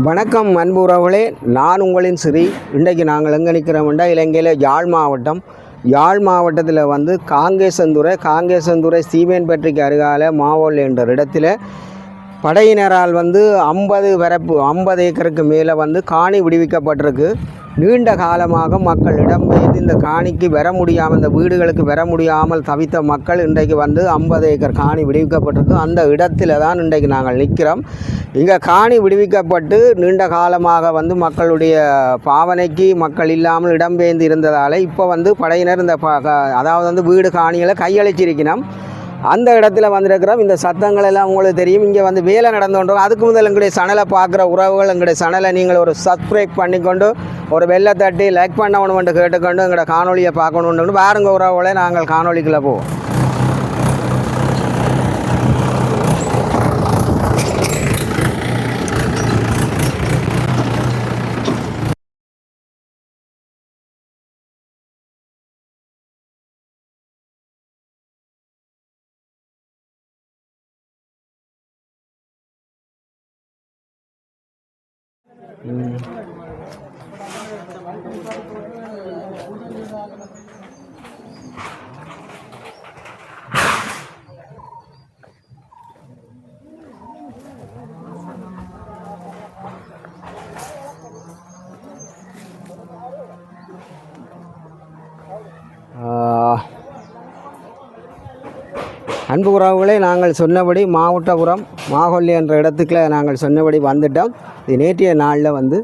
வணக்கம் அன்பு நான் உங்களின் சிறி. இன்றைக்கு நாங்கள் எங்கே நிற்கிறோம்டா இலங்கையில் யாழ் மாவட்டம். யாழ் மாவட்டத்தில் வந்து காங்கேசந்துறை காங்கேசந்துறை சீமேன்பேட்டைக்கு அருகால மாவோல் என்ற இடத்துல படையினரால் வந்து ஐம்பது வரப்பு ஐம்பது ஏக்கருக்கு மேலே வந்து காணி விடுவிக்கப்பட்டிருக்கு. நீண்ட காலமாக மக்கள் இடம்பெயர்ந்து இந்த காணிக்கு வர முடியாமல் இந்த வீடுகளுக்கு வர முடியாமல் தவித்த மக்கள் இன்றைக்கு வந்து ஐம்பது ஏக்கர் காணி விடுவிக்கப்பட்டிருக்கு. அந்த இடத்துல தான் இன்றைக்கு நாங்கள் நிற்கிறோம். இங்கே காணி விடுவிக்கப்பட்டு நீண்ட காலமாக வந்து மக்களுடைய பாவனைக்கு மக்கள் இல்லாமல் இடம்பெயர்ந்து இருந்ததால் இப்போ வந்து படையினர் இந்த க- அதாவது வந்து வீடு காணிகளை கையளிச்சிருக்கணும். அந்த இடத்துல வந்திருக்கிறோம். இந்த சத்தங்கள் எல்லாம் உங்களுக்கு தெரியும். இங்கே வந்து வேலை நடந்துகிட்டு அதுக்கு முதல் எங்களுடைய சனலை பார்க்குற உறவுகள் எங்களுடைய சனலை நீங்கள் ஒரு சப்ஸ்கிரைப் பண்ணிக்கொண்டு ஒரு வெள்ளை தட்டி லைக் பண்ணணும்னு கேட்டுக்கொண்டு எங்களோட காணொலியை பார்க்கணுன்னு பாருங்க உறவுகளை. நாங்கள் காணொலிக்குள்ளே போவோம். 嗯. அன்பு உறவுகளை நாங்கள் சொன்னபடி மாவட்டபுரம் மாகொல்லி என்ற இடத்துக்குள்ள நாங்கள் சொன்னபடி வந்துட்டோம். இது நேற்றைய நாளில் வந்து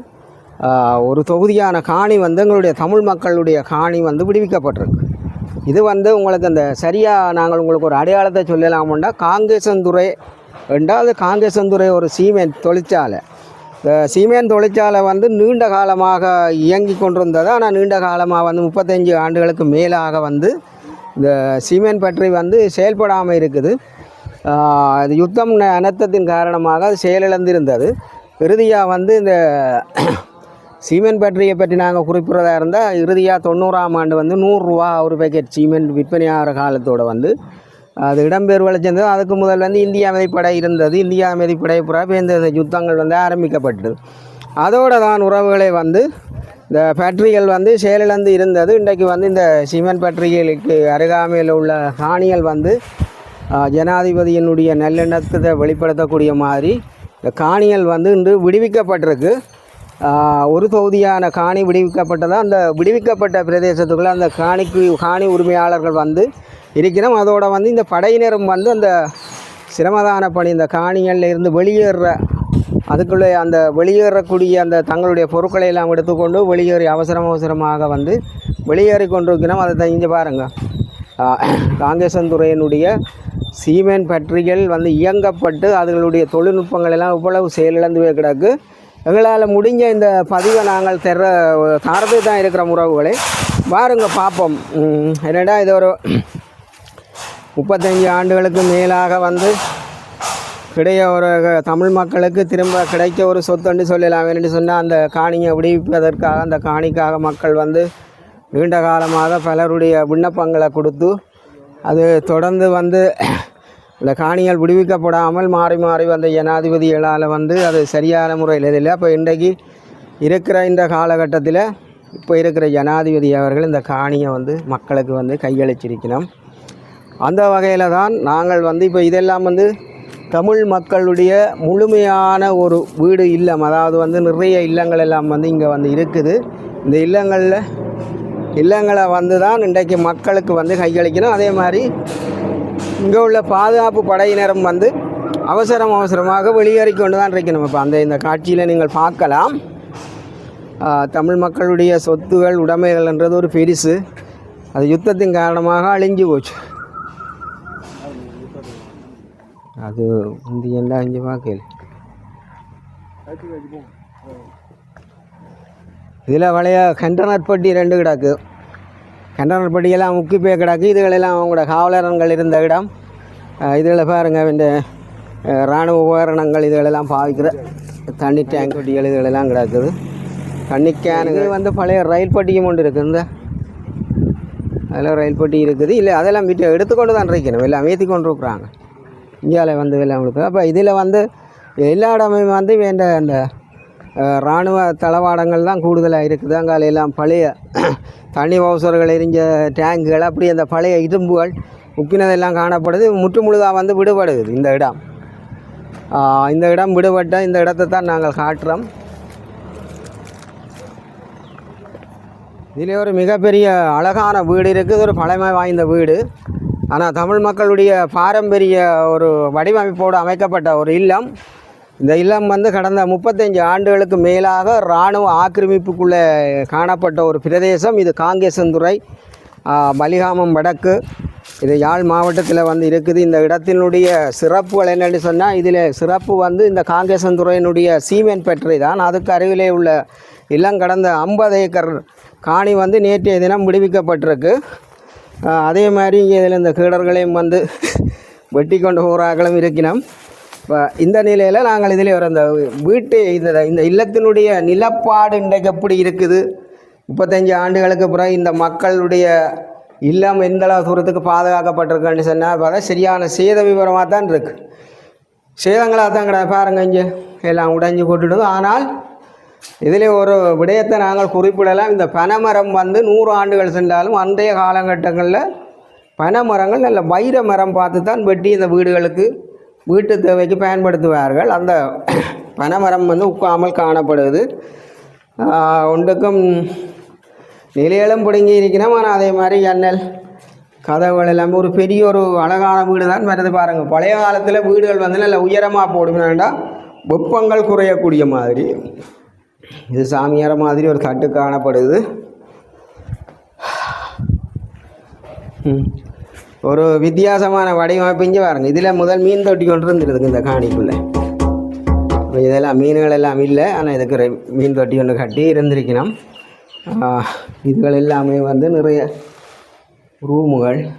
ஒரு தொகுதியான காணி வந்து எங்களுடைய தமிழ் மக்களுடைய காணி வந்து விடுவிக்கப்பட்டிருக்கு. இது வந்து உங்களுக்கு அந்த சரியாக நாங்கள் உங்களுக்கு ஒரு அடையாளத்தை சொல்லலாமுண்டா காங்கேசந்துறை ரெண்டாவது காங்கேசந்துறை ஒரு சீமெண்ட் தொழிற்சாலை. இந்த சீமெண்ட் தொழிற்சாலை வந்து நீண்ட காலமாக இயங்கி கொண்டிருந்தது. ஆனால் நீண்ட காலமாக வந்து முப்பத்தஞ்சு ஆண்டுகளுக்கு மேலாக வந்து இந்த சீமெண்ட் பற்றி வந்து செயல்படாமல் இருக்குது. அது யுத்தம் ந- அனர்த்தத்தின் காரணமாக அது செயலிழந்திருந்தது. இறுதியாக வந்து இந்த சீமெண்ட் பேட்டரியை பற்றி நாங்கள் குறிப்பிட்றதா இருந்தால் இறுதியாக தொண்ணூறாம் ஆண்டு வந்து நூறுரூவா ஒரு பேக்கெட் சீமெண்ட் விற்பனையாகிற காலத்தோட வந்து அது இடம்பெயர்வு சேர்ந்தது அதுக்கு முதல் வந்து இந்திய அமைதிப்படை இருந்தது. இந்திய அமைதிப்படை பிறகு இந்த இந்த யுத்தங்கள் வந்து ஆரம்பிக்கப்பட்டது. அதோட தான் உறவுகளை வந்து இந்த ஃபேக்ட்ரிகள் வந்து செயலிழந்து இருந்தது. இன்றைக்கு வந்து இந்த சிமெண்ட் ஃபேக்ட்ரிகளுக்கு அருகாமையில் உள்ள காணிகள் வந்து ஜனாதிபதியினுடைய நல்லெண்ணத்தை வெளிப்படுத்தக்கூடிய மாதிரி இந்த காணிகள் வந்து இன்று விடுவிக்கப்பட்டிருக்கு. ஒரு தொகுதியான காணி விடுவிக்கப்பட்டதாக அந்த விடுவிக்கப்பட்ட பிரதேசத்துக்குள்ளே அந்த காணிக்கு காணி உரிமையாளர்கள் வந்து இருக்கிறோம். அதோடு வந்து இந்த படையினரும் வந்து அந்த சிரமதான பணி இந்த காணிகளில் இருந்து வெளியேற அதுக்குள்ளே அந்த வெளியேறக்கூடிய அந்த தங்களுடைய பொருட்களை எல்லாம் எடுத்துக்கொண்டு வெளியேறி அவசரம் அவசரமாக வந்து வெளியேறி கொண்டிருக்கிறோம். அதை தான் பாருங்கள் காங்கேசன்துறையினுடைய சீமெண்ட் பற்றிகள் வந்து இயங்கப்பட்டு அதுகளுடைய தொழில்நுட்பங்கள் எல்லாம் இவ்வளவு செயலிழந்து கிடக்கு. எங்களால் முடிஞ்ச இந்த பதிவை நாங்கள் தர தரது தான் இருக்கிற உறவுகளை பாருங்க பார்ப்போம். என்னடா இது ஒரு முப்பத்தஞ்சு ஆண்டுகளுக்கு மேலாக வந்து கிடைய ஒரு தமிழ் மக்களுக்கு திரும்ப கிடைக்க ஒரு சொத்துன்னு சொல்லலாம் என்று சொன்னால் அந்த காணியை விடுவிப்பதற்காக அந்த காணிக்காக மக்கள் வந்து நீண்ட காலமாக பலருடைய விண்ணப்பங்களை கொடுத்து அது தொடர்ந்து வந்து இந்த காணிகள் விடுவிக்கப்படாமல் மாறி மாறி வந்த ஜனாதிபதிகளால் வந்து அது சரியான முறையில் இல்லை. அப்போ இன்றைக்கு இருக்கிற இந்த காலகட்டத்தில் இப்போ இருக்கிற ஜனாதிபதி அவர்கள் இந்த காணியை வந்து மக்களுக்கு வந்து கையளிச்சிருக்கணும். அந்த வகையில் தான் நாங்கள் வந்து இப்போ இதெல்லாம் வந்து தமிழ் மக்களுடைய முழுமையான ஒரு வீடு இல்லம் அதாவது வந்து நிறைய இல்லங்கள் எல்லாம் வந்து இங்கே வந்து இருக்குது. இந்த இல்லங்களில் இல்லங்களை வந்து தான் இன்றைக்கு மக்களுக்கு வந்து கையளிக்கணும். அதே மாதிரி இங்கே உள்ள பாதுகாப்பு படையினரும் வந்து அவசரம் அவசரமாக வெளியேறி கொண்டு தான் இருக்கணும். இப்போ அந்த இந்த காட்சியில் நீங்கள் பார்க்கலாம். தமிழ் மக்களுடைய சொத்துகள் உடைமைகள்ன்றது ஒரு பெருசு. அது யுத்தத்தின் காரணமாக அழிஞ்சு போச்சு. அது இந்திய அஞ்சு பார்க்கல இதில் வளைய கண்டனற்பட்டி ரெண்டு கிடக்கு. கண்டனற்பட்டியெல்லாம் முக்கி போய் கிடக்கு. இதுகளெல்லாம் அவங்களோட காவலரங்கள் இருந்த இடம். இதில் பாருங்க இந்த இராணுவ உபகரணங்கள் இதுகளெல்லாம் பாவிக்கிற தண்ணி டேங்க் பட்டிகள் இதுகளெல்லாம் கிடக்குது. தண்ணி கேனுங்க வந்து பழைய ரயில் பட்டியும் ஒன்று இருக்குது இந்த அதில் ரயில் பட்டி இருக்குது. இல்லை அதெல்லாம் வீட்டை எடுத்துக்கொண்டு தான் இருக்கணும் எல்லாம் ஏற்றி கொண்டு இருக்கிறாங்க. இந்தியாவில் வந்து எல்லாம் அப்போ இதில் வந்து எல்லா இடமே வந்து வேண்ட அந்த இராணுவ தளவாடங்கள் தான் கூடுதலாக இருக்குது. அங்கால எல்லாம் பழைய தண்ணி பவுசர்கள் எரிஞ்ச டேங்குகள் அப்படி அந்த பழைய இரும்புகள் முக்கினதெல்லாம் காணப்படுது. முற்று முழுதாக வந்து விடுபடுது இந்த இடம். இந்த இடம் விடுபட்ட இந்த இடத்தை தான் நாங்கள் காட்டுறோம். இதில் ஒரு மிகப்பெரிய அழகான வீடு இருக்குது. ஒரு பழமை வாய்ந்த வீடு. ஆனால் தமிழ் மக்களுடைய பாரம்பரிய ஒரு வடிவமைப்போடு அமைக்கப்பட்ட ஒரு இல்லம். இந்த இல்லம் வந்து கடந்த முப்பத்தஞ்சு ஆண்டுகளுக்கு மேலாக இராணுவ ஆக்கிரமிப்புக்குள்ளே காணப்பட்ட ஒரு பிரதேசம். இது காங்கேசந்துறை மலிகாமம் வடக்கு. இது யாழ் மாவட்டத்தில் வந்து இருக்குது. இந்த இடத்தினுடைய சிறப்புகள் என்னென்னு சொன்னால் இதில் சிறப்பு வந்து இந்த காங்கேசந்துறையினுடைய சீமென் பெற்றை தான். அதுக்கு அருகிலே உள்ள இல்லம் கடந்த ஐம்பது ஏக்கர் காணி வந்து நேற்றைய தினம் விடுவிக்கப்பட்டிருக்கு. அதே மாதிரி இங்கே இதில் இந்த கீடர்களையும் வந்து வெட்டி கொண்டு போகிறார்களும் இருக்கினோம் இப்போ இந்த நிலையில் நாங்கள் இதில் ஒரு அந்த வீட்டு இந்த இந்த இல்லத்தினுடைய நிலப்பாடு இன்றைக்கு எப்படி இருக்குது முப்பத்தஞ்சு ஆண்டுகளுக்கு பிறகு இந்த மக்களுடைய இல்லம் எந்த அளவு தூரத்துக்கு பாதுகாக்கப்பட்டிருக்குன்னு சொன்னால் பார்த்தா சரியான சேத விவரமாக தான் இருக்குது சேதங்களாக தான் கிடையாது பாருங்க இங்கே எல்லாம் உடைஞ்சு போட்டுடுது ஆனால் இதில் ஒரு விடயத்தை நாங்கள் குறிப்பிடலாம். இந்த பனைமரம் வந்து நூறு ஆண்டுகள் சென்றாலும் அன்றைய காலகட்டங்களில் பனைமரங்கள் நல்ல வைர மரம் பார்த்து தான் வெட்டி இந்த வீடுகளுக்கு வீட்டு தேவைக்கு பயன்படுத்துவார்கள். அந்த பனைமரம் வந்து உட்காமல் காணப்படுது. ஒன்றுக்கும் நிலையிலும் பிடுங்கி இருக்கிறோம். ஆனால் அதே மாதிரி ஜன்னல் கதவுகள் எல்லாமே ஒரு பெரிய ஒரு அழகான வீடு தான் வருது பாருங்கள் பழைய காலத்தில் வீடுகள் வந்து நல்ல உயரமாக போடுவேன்டா வெப்பங்கள் குறையக்கூடிய மாதிரி. இது சாமியார மாதிரி ஒரு தட்டு காணப்படுது. ம். ஒரு வித்தியாசமான வடிவமைப்பு இங்கே பாருங்க. இதில் முதல் மீன் தொட்டி கொண்டு இருந்துருக்கு இந்த காணிக்குள்ளே. இதெல்லாம் மீன்கள் எல்லாம் இல்லை. ஆனால் இதுக்கு ரெ- மீன் தொட்டி ஒன்று கட்டி இருந்திருக்கணும். இதுகள் எல்லாமே வந்து நிறைய ரூமுகள்.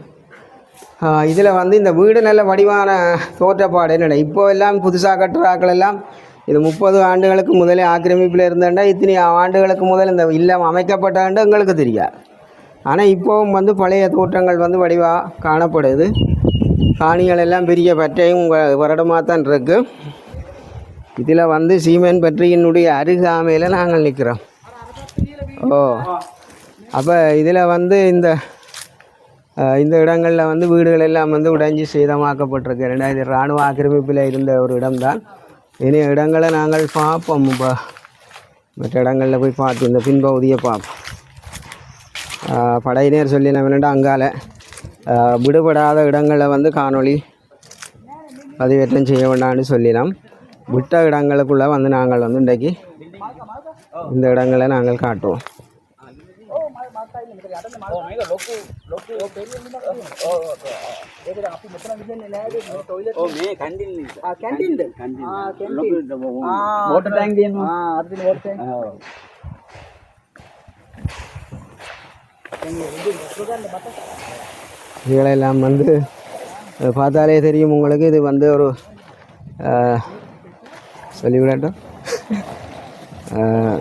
இதில் வந்து இந்த வீடு நல்ல வடிவான தோற்றப்பாடு என்னடா இப்போ எல்லாம் புதுசாக கட்டுறாக்கள் எல்லாம் இது முப்பது ஆண்டுகளுக்கு முதலே ஆக்கிரமிப்பில் இருந்தேன்டா. இத்தனை ஆண்டுகளுக்கு முதல் இந்த இல்லம் அமைக்கப்பட்டாண்டு எங்களுக்கு தெரியாது ஆனால் இப்போவும் வந்து பழைய தோட்டங்கள் வந்து வடிவாக காணப்படுது. காணிகள் எல்லாம் பெரிய பற்றையும் வருடமாக தான் இருக்குது இதில் வந்து சீமேன் பற்றியினுடைய அருகாமையில் நாங்கள் நிற்கிறோம் ஓ அப்போ இதில் வந்து இந்த இந்த இடங்களில் வந்து வீடுகள் எல்லாம் வந்து உடைஞ்சி சேதமாக்கப்பட்டிருக்கு. ரெண்டாயிரத்தி இராணுவ ஆக்கிரமிப்பில் இருந்த ஒரு இடம்தான். இனி இடங்களை நாங்கள் பார்ப்போம். இப்போ மற்ற இடங்களில் போய் பார்த்து இந்த பின்பகுதியை பார்ப்போம். படையினர் சொல்லி நம்ம என்னடா அங்கால விடுபடாத இடங்களில் வந்து காணொளி பதிவேற்றம் செய்ய வேண்டாம்னு சொல்லினோம். விட்ட இடங்களுக்குள்ளே வந்து நாங்கள் வந்து இன்றைக்கு இந்த இடங்களை நாங்கள் காட்டுவோம். మాట్లాడింది మీరు అదే మీద లోకు లోకు ఓ పేరు ఏదో అప్పుడు మొత్తం విజయం టాయిలెట్ ఓ మే క్యాంటీన్ ఆ క్యాంటీన్ క్యాంటీన్ ఆ క్యాంటీన్ వాటర్ ట్యాంక్ దేను ఆ అది వాటర్ ట్యాంక్ இவைகளெல்லாம் வந்து பார்த்தாலே தெரியும் உங்களுக்கு இது வந்து ஒரு சொல்லிவிடட்டும்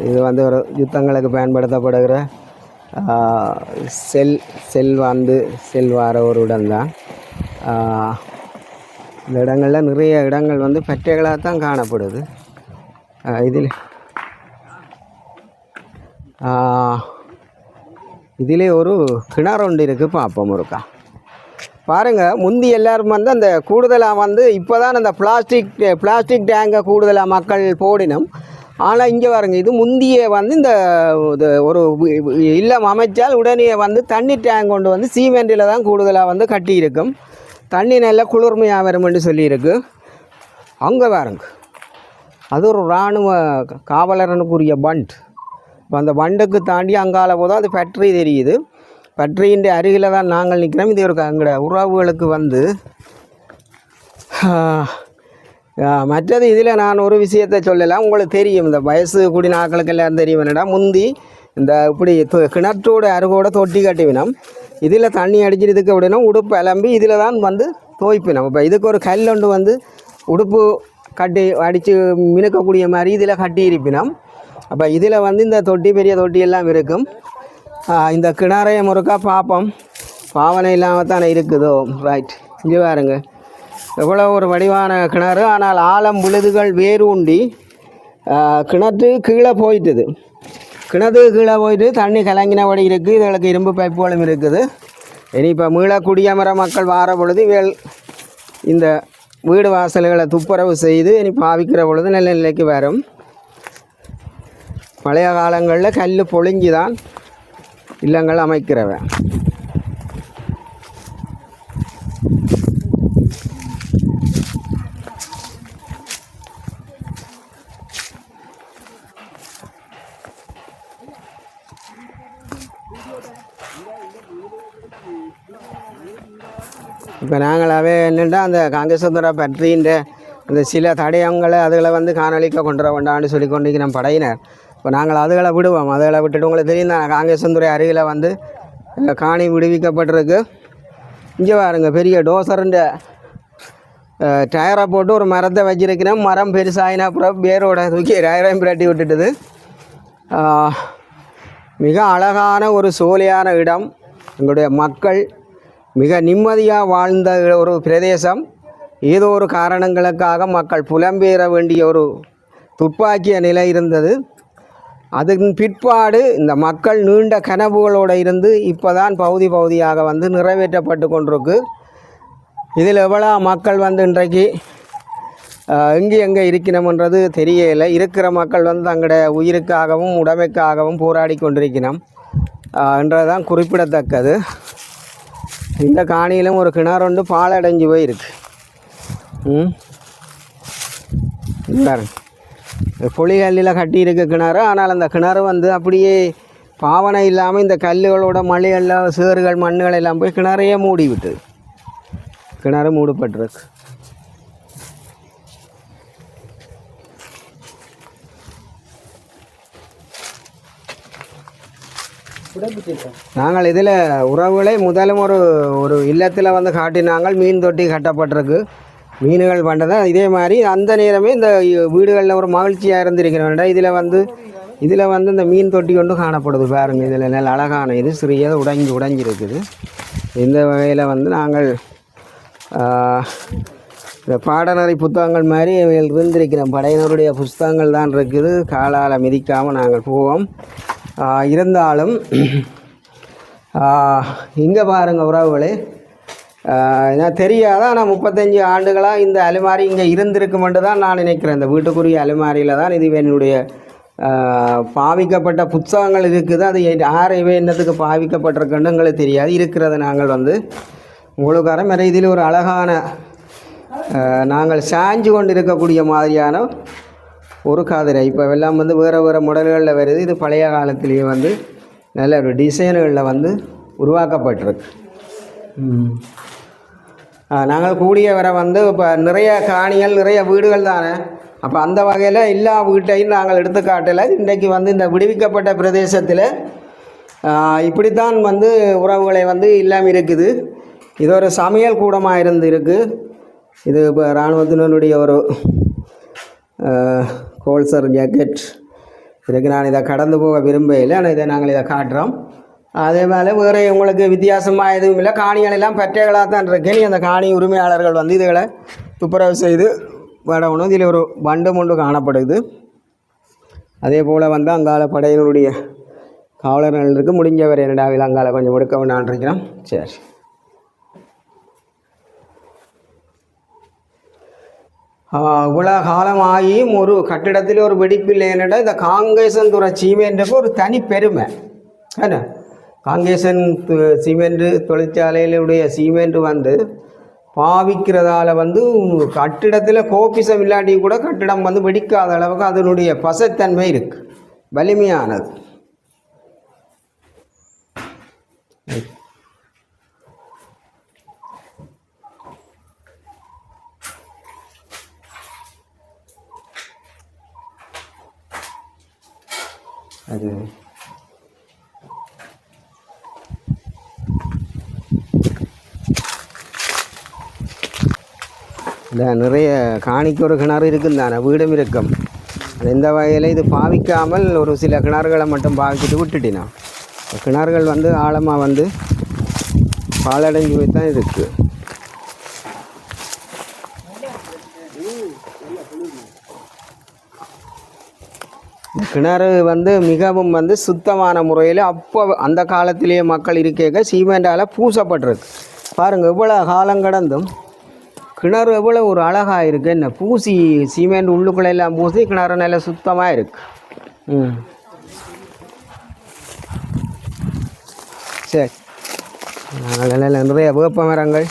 இது வந்து ஒரு யுத்தங்களுக்கு பயன்படுத்தப்படுகிற செல் செல் வந்து செல்வார ஒரு இடம்தான் இந்த இடங்களில் நிறைய இடங்கள் வந்து பற்றைகளாக தான் காணப்படுது. இதில் இதிலே ஒரு கிணறு ஒன்று இருக்குது பார்ப்போம் இருக்கா பாருங்கள் முந்தி எல்லோரும் வந்து அந்த கூடுதலாக வந்து இப்போ தான் அந்த பிளாஸ்டிக் பிளாஸ்டிக் டேங்கை கூடுதலாக மக்கள் போடினோம். ஆனால் இங்கே பாருங்க இது முந்திய வந்து இந்த இது ஒரு இல்லம் அமைச்சால் உடனே வந்து தண்ணி டேங்க் கொண்டு வந்து சீமெண்டில் தான் கூடுதலாக வந்து கட்டியிருக்கும். தண்ணி நல்ல குளிர்மையாக வரும்னு சொல்லியிருக்கு. அங்கே பாருங்க. அது ஒரு இராணுவ காவலரனுக்குரிய பண்ட். இப்போ அந்த பண்டுக்கு தாண்டி அங்கால போதும் அது ஃபேக்ட்ரி தெரியுது. ஃபேக்ட்ரியின் அருகில் தான் நாங்கள் நிற்கிறோம் இது ஒரு எங்களோட உறவுகளுக்கு வந்து மற்றது இதில் நான் ஒரு விஷயத்தை சொல்லலாம் உங்களுக்கு தெரியும் இந்த வயசு கூடின ஆட்களுக்கு தெரியும் என்னடா முந்தி இந்த இப்படி கிணற்றோட அருகோட தொட்டி கட்டிவினோம். இதில் தண்ணி அடிச்சிருதுக்கு அப்படின்னா உடுப்பு அலம்பி இதில் தான் வந்து துவைப்பினோம் இப்போ இதுக்கு ஒரு கல் ஒன்று வந்து உடுப்பு கட்டி அடித்து மினுக்கக்கூடிய மாதிரி இதில் கட்டி இருப்பினோம் அப்போ இதில் வந்து இந்த தொட்டி பெரிய தொட்டி எல்லாம் இருக்கும். இந்த கிணறைய முறுக்கா பார்ப்போம். பாவனை இல்லாமல் தானே இருக்குதோ? ரைட் இங்கே பாருங்கள் எவ்வளோ ஒரு வடிவான கிணறு ஆனால் ஆழம் விழுதுகள் வேறு உண்டி ஆஹ், கிணற்று கீழே போயிட்டுது. கிணத்து கீழே போயிட்டு தண்ணி கலங்கினபடி இருக்குது இதுகளுக்கு இரும்பு பைப்புகளும் இருக்குது. இனி இப்போ மீள குடியமர மக்கள் வார பொழுது இவள் இந்த வீடு வாசல்களை துப்புரவு செய்து இனி பாவிக்கிற பொழுது நல்ல நிலைக்கு வரும். பழைய காலங்களில் கல் பொழிஞ்சு தான் இல்லங்கள் அமைக்கிறவன் இப்போ நாங்களாவே என்னென்னா அந்த காங்கேசந்துரா பற்றின்ற அந்த சில தடயங்களை அதுகளை வந்து காணொலிக்க கொண்டு வர வேண்டான்னு சொல்லி நம்ம படையினர். இப்போ நாங்கள் அதுகளை விடுவோம். அதுகளை விட்டுட்டு உங்களுக்கு தெரியும் தான் காங்கேசந்துறை அருகில் வந்து காணி விடுவிக்கப்பட்டிருக்கு. இங்கே பாருங்க பெரிய டோசருன்ற டயரை போட்டு ஒரு மரத்தை வச்சிருக்கிறேன் மரம் பெருசாகினா அப்புறம் பேரோட தூக்கி டயரையும் பிரட்டி விட்டுட்டுது. மிக அழகான ஒரு சோலையான இடம். எங்களுடைய மக்கள் மிக நிம்மதியாக வாழ்ந்த ஒரு பிரதேசம். ஏதோ ஒரு காரணங்களுக்காக மக்கள் புலம்பெயர வேண்டிய ஒரு துப்பாக்கிய நிலை இருந்தது. அதன் பிற்பாடு இந்த மக்கள் நீண்ட கனவுகளோடு இருந்து இப்போ தான் பகுதி பகுதியாக வந்து நிறைவேற்றப்பட்டு கொண்டிருக்கு. இதில் எவ்வளோ மக்கள் வந்து இன்றைக்கு ஆஹ், எங்கே எங்கே இருக்கணும்ன்றது தெரியலை இருக்கிற மக்கள் வந்து தங்களுடைய உயிருக்காகவும் உடமைக்காகவும் போராடி கொண்டிருக்கணும் என்றதான் குறிப்பிடத்தக்கது. இந்த காணியிலும் ஒரு கிணறு ஒன்று பாலடைஞ்சு போயிருக்கு. ம்? பாருங்க. புலிகல்லில் கட்டியிருக்க கிணறு. ஆனால் அந்த கிணறு வந்து அப்படியே பாவனை இல்லாமல் இந்த கல்லுகளோட மலைகளில் சேறுகள் மண்ணுகள் எல்லாம் போய் கிணறையே மூடி விட்டுது கிணறு மூடப்பட்டிருக்கு. நாங்கள் இதில் உறவுகளை முதலும் ஒரு ஒரு இல்லத்தில் வந்து காட்டினாங்கள் மீன் தொட்டி கட்டப்பட்டிருக்கு. மீன்கள் பண்ணுறது இதே மாதிரி அந்த நேரமே இந்த வீடுகளில் ஒரு மகிழ்ச்சியாக இருந்திருக்கிறோம். இதில் வந்து இதில் வந்து இந்த மீன் தொட்டி கொண்டு காணப்படுது பாருங்கள் இதில் நல்ல அழகான இது சிறியது உடைஞ்சி உடைஞ்சிருக்குது. இந்த வகையில் வந்து நாங்கள் இந்த பாடநெறி புத்தகங்கள் மாதிரி இருந்திருக்கிறோம். படையினருடைய புஸ்தகங்கள் தான் இருக்குது. காலால் மிதிக்காமல் நாங்கள் போவோம். இருந்தாலும் இங்கே பாருங்க உறவுகளே. நான் தெரியாத? ஆனால் முப்பத்தஞ்சு ஆண்டுகளாக இந்த அலுமாரி இங்கே இருந்திருக்குமென்று தான் நான் நினைக்கிறேன். இந்த வீட்டுக்குரிய அலுமாரியில் தான் இது என்னுடைய பாவிக்கப்பட்ட புத்தகங்கள் இருக்குது. அது யார் இவை என்னத்துக்கு பாவிக்கப்பட்டிருக்குன்னு எங்களுக்கு தெரியாது. இருக்கிறத நாங்கள் வந்து உங்களுக்கார மேலே இதில் ஒரு அழகான நாங்கள் சாஞ்சு கொண்டு இருக்கக்கூடிய மாதிரியான ஒரு காதிரை இப்போ எல்லாம் வந்து வேறு வேறு மாடல்களில் வருது. இது பழைய காலத்திலேயே வந்து நல்ல ஒரு டிசைன்களில் வந்து உருவாக்கப்பட்டிருக்கு. நாங்கள் கூடிய வரை வந்து இப்போ நிறைய காணிகள் நிறைய வீடுகள் தானே. அப்போ அந்த வகையில் எல்லா வீட்டையும் நாங்கள் எடுத்துக்காட்டல. இன்றைக்கு வந்து இந்த விடுவிக்கப்பட்ட பிரதேசத்தில் இப்படித்தான் வந்து உறவுகளை வந்து இல்லாமல் இருக்குது. இது ஒரு சமையல் கூடமாக இருந்து இருக்கு. இது இப்போ இராணுவத்தினருடைய ஒரு கோல்சர் ஜாக்கெட் இதுக்கு நான் இதை கடந்து போக விரும்பவில்லை. ஆனால் இதை நாங்கள் இதை காட்டுறோம். அதே மாதிரி வேறு உங்களுக்கு வித்தியாசமாக எதுவும் இல்லை. காணிகள் எல்லாம் பற்றைகளாக தான் இருக்கு. நீ அந்த காணி உரிமையாளர்கள் வந்து இதுகளை துப்புரவு செய்து விடணும் இதில் ஒரு பண்டும் முண்டு காணப்படுது. அதே போல் வந்து அங்கால படையினருடைய காவலர்கள் இருக்கு. முடிஞ்சவர் என்னடா அங்கால கொஞ்சம் கொடுக்க வேண்டான் இருக்கிறோம் சரி. இவ்வளோ காலமாகியும் ஒரு கட்டிடத்தில் ஒரு வெடிப்பில்லை என்னடா இந்த காங்கேசன்துறை சீமெண்ட்டுக்கு ஒரு தனி பெருமை. என்ன? காங்கேசன் சிமெண்ட்டு சிமெண்ட் தொழிற்சாலையிலுடைய சிமெண்ட் வந்து பாவிக்கிறதால வந்து கட்டிடத்தில் கோபிசம் இல்லாட்டி கூட கட்டிடம் வந்து வெடிக்காத அளவுக்கு அதனுடைய பசத்தன்மை இருக்குது வலிமையானது. அது இந்த நிறைய காணிக்கு ஒரு கிணறு இருக்கும் தானே வீடும் இருக்கும். அது இந்த வகையில் இது பாவிக்காமல் ஒரு சில கிணறுகளை மட்டும் பாவிச்சுட்டு விட்டுட்டினா? கிணறுகள் வந்து ஆழமாக வந்து பாலடைஞ்சு போய் தான் இருக்குது கிணறு வந்து மிகவும் வந்து சுத்தமான முறையில் அப்போ அந்த காலத்திலேயே மக்கள் இருக்க சீமெண்டால் பூசப்பட்டிருக்கு. பாருங்கள் இவ்வளோ காலம் கடந்தும் கிணறு எவ்வளோ ஒரு அழகாக இருக்குது என்ன பூசி சிமெண்ட் உள்ளுக்குள்ள எல்லாம் பூசி கிணறு நல்லா சுத்தமாக இருக்கு. ம். சரி. நாங்கள் நிறைய வேப்ப மரங்கள்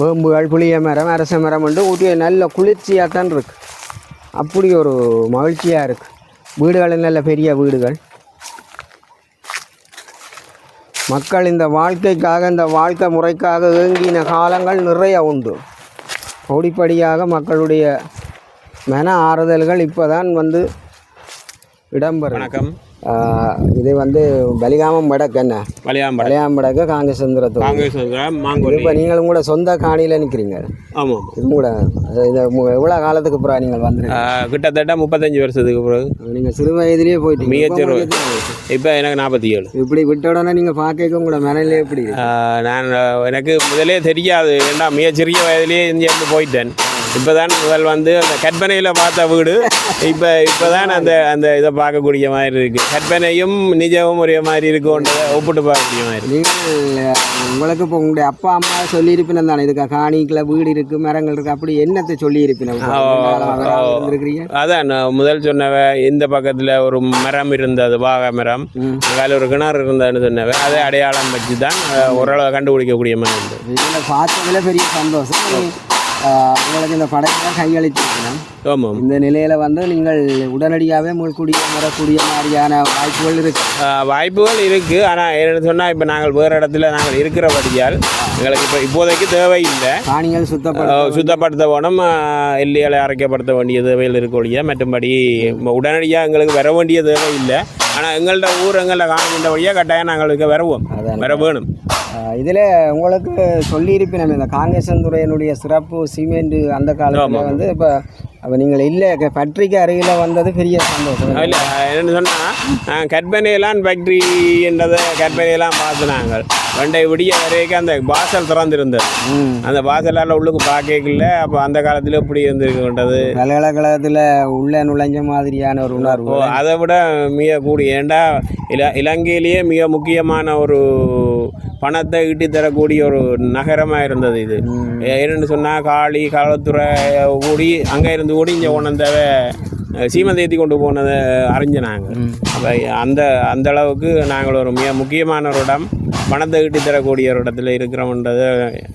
வேம்புகள் புளிய மரம் அரச மரம் வந்து ஊட்டி நல்ல குளிர்ச்சியாக தான் இருக்கு. அப்படி ஒரு மகிழ்ச்சியாக இருக்குது வீடுகள் நல்ல பெரிய வீடுகள். மக்கள் இந்த வாழ்க்கைக்காக இந்த வாழ்க்கை முறைக்காக ஏங்கின காலங்கள் நிறைய உண்டு. படிப்படியாக மக்களுடைய மன ஆறுதல்கள் இப்போ தான் வந்து இடம்பெறும் வணக்கம். இது வந்து பலிகாமம் வடக்கு என்ன? வலியாம்படம் பலியாம் வடக்கு காங்கிரஸ் சந்திரத்தோடு காங்கிரஸ் இப்போ நீங்களும் கூட சொந்த காணியில் நிற்கிறீங்க ஆமாம் இது கூட இது எவ்வளோ காலத்துக்கு அப்புறம் நீங்கள் வந்துருங்க கிட்டத்தட்ட முப்பத்தஞ்சு வருஷத்துக்கு பிறகு. நீங்கள் சிறு வயதிலேயே போயிட்டீங்க. மிகச் இப்ப எனக்கு நாற்பத்தி ஏழு இப்படி விட்ட உடனே நீங்கள் பார்க்க உங்களோட மனநிலை எப்படி நான் எனக்கு முதலே தெரியாது. ஏன்னா மிகச்சிறிய வயதிலேயே இருந்து போயிட்டேன். இப்போ தான் முதல் வந்து அந்த கற்பனையில் பார்த்த வீடு. இப்போ இப்போ தான் அந்த அந்த இதை பார்க்கக்கூடிய மாதிரி இருக்குது கற்பனையும் நிஜமும் ஒரே மாதிரி இருக்குன்றதை ஒப்பிட்டு பார்க்கக்கூடிய மாதிரி. நீங்கள் உங்களுக்கு இப்போ உங்களுடைய அப்பா அம்மா சொல்லியிருப்பினம் தானே. இதுக்கு காணிக்குள்ள வீடு இருக்குது மரங்கள் இருக்குது அப்படி என்னத்தை சொல்லியிருப்பினம்? அதான் நான் முதல் சொன்னவ இந்த பக்கத்தில் ஒரு மரம் இருந்தது வாகை மரம். அதில் ஒரு கிணறு இருந்ததுன்னு சொன்னவ அதை அடையாளம் வச்சு தான் ஓரளவு கண்டுபிடிக்கக்கூடிய மாதிரி இருந்தது இதில் பார்த்ததுல பெரிய சந்தோஷம். உங்களுக்கு இந்த படையெல்லாம் கையளித்திருக்கணும் ஆமாம். இந்த நிலையில் வந்து நீங்கள் உடனடியாகவே முன்கூடிய வரக்கூடிய மாதிரியான வாய்ப்புகள் இருக்கு. ஆஹ், வாய்ப்புகள் இருக்குது ஆனால் என்ன சொன்னால் இப்போ நாங்கள் வேறு இடத்துல நாங்கள் இருக்கிறபடியால் எங்களுக்கு இப்போ இப்போதைக்கு தேவையில்லை. காணிகள் சுத்தப்பட ஆஹ், சுத்தப்படுத்த வேணும். ஆஹ், எல்லைகளை அரைக்கப்படுத்த வேண்டிய தேவைகள் இருக்கக்கூடிய மற்றும்படி உடனடியாக எங்களுக்கு வர வேண்டிய தேவை இல்லை ஆனால் எங்கள்ட ஊர் எங்கள்ட காணுகின்றபடியாக கட்டாயம் நாங்களுக்கு வருவோம் அதான். வர வேணும். இதில் உங்களுக்கு சொல்லியிருப்பினம் இந்த காங்கேசந்துறையினுடைய சிறப்பு சிமெண்ட் அந்த காலத்தில் வந்து இப்போ அப்போ நீங்கள் இல்லை பட்ரிக்கு அருகில் வந்தது பெரிய சந்தோஷம். இல்லை என்ன சொன்னால் கற்பனையெல்லாம் ஃபேக்ட்ரி என்றதை கற்பனையெல்லாம் பார்த்து நாங்கள் வண்டை விடிய வரைக்கும் அந்த வாசல் திறந்திருந்தது. அந்த வாசலால் உள்ளுக்கு பார்க்கல அப்போ அந்த காலத்தில் இப்படி இருந்திருக்கின்றது பல்கலைக்கழகத்தில் உள்ள நுழைஞ்ச மாதிரியான ஒரு உணர்வு. அதை விட மிக கூடி ஏண்டா இல இலங்கையிலேயே மிக முக்கியமான ஒரு பணத்தை ஈட்டி தரக்கூடிய ஒரு நகரமாக இருந்தது இது. என்னென்னு சொன்னால் காளி களத்துறை கூடி அங்கே இருந்து கூடி இங்கே கொண்டந்தவ சீமந்தேத்தி கொண்டு போனதை அறிஞ்ச நாங்கள் அப்போ அந்த அந்த அளவுக்கு நாங்கள் ஒரு மிக முக்கியமான ஒரு இடம் பணத்தை ஈட்டி தரக்கூடிய ஒரு இடத்துல இருக்கிறோம்ன்றதை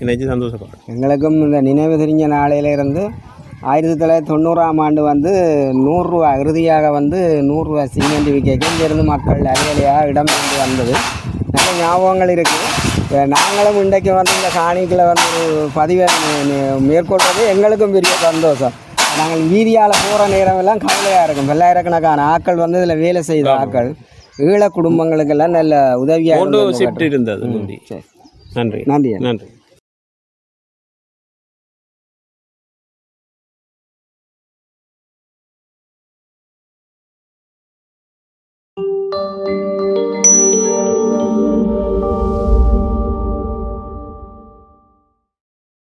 நினைச்சு சந்தோஷப்படுறோம். எங்களுக்கும் இந்த நினைவு தெரிஞ்ச நாளையில இருந்து ஆயிரத்தி தொள்ளாயிரத்தி தொண்ணூறாம் ஆண்டு வந்து நூறுரூவா இறுதியாக வந்து நூறுரூவா சிமெண்ட் விற்க இங்கேருந்து மக்கள் அலையலையாக இடம்பெயர்ந்து வந்தது. நல்ல ஞாபகங்கள் இருக்குது நாங்களும் இன்றைக்கு வந்து இந்த காணிக்கில் வந்து ஒரு பதிவை மேற்கொள்வது எங்களுக்கும் பெரிய சந்தோஷம். நாங்கள் வீதியால் போகிற நேரமெல்லாம் கவலையாக இருக்கும். பல்லாயிரக்கணக்கான ஆட்கள் வந்து இதில் வேலை செய்த ஆட்கள். ஈழ குடும்பங்களுக்கெல்லாம் நல்ல உதவியாக இருந்தது. நன்றி. நன்றி நன்றி.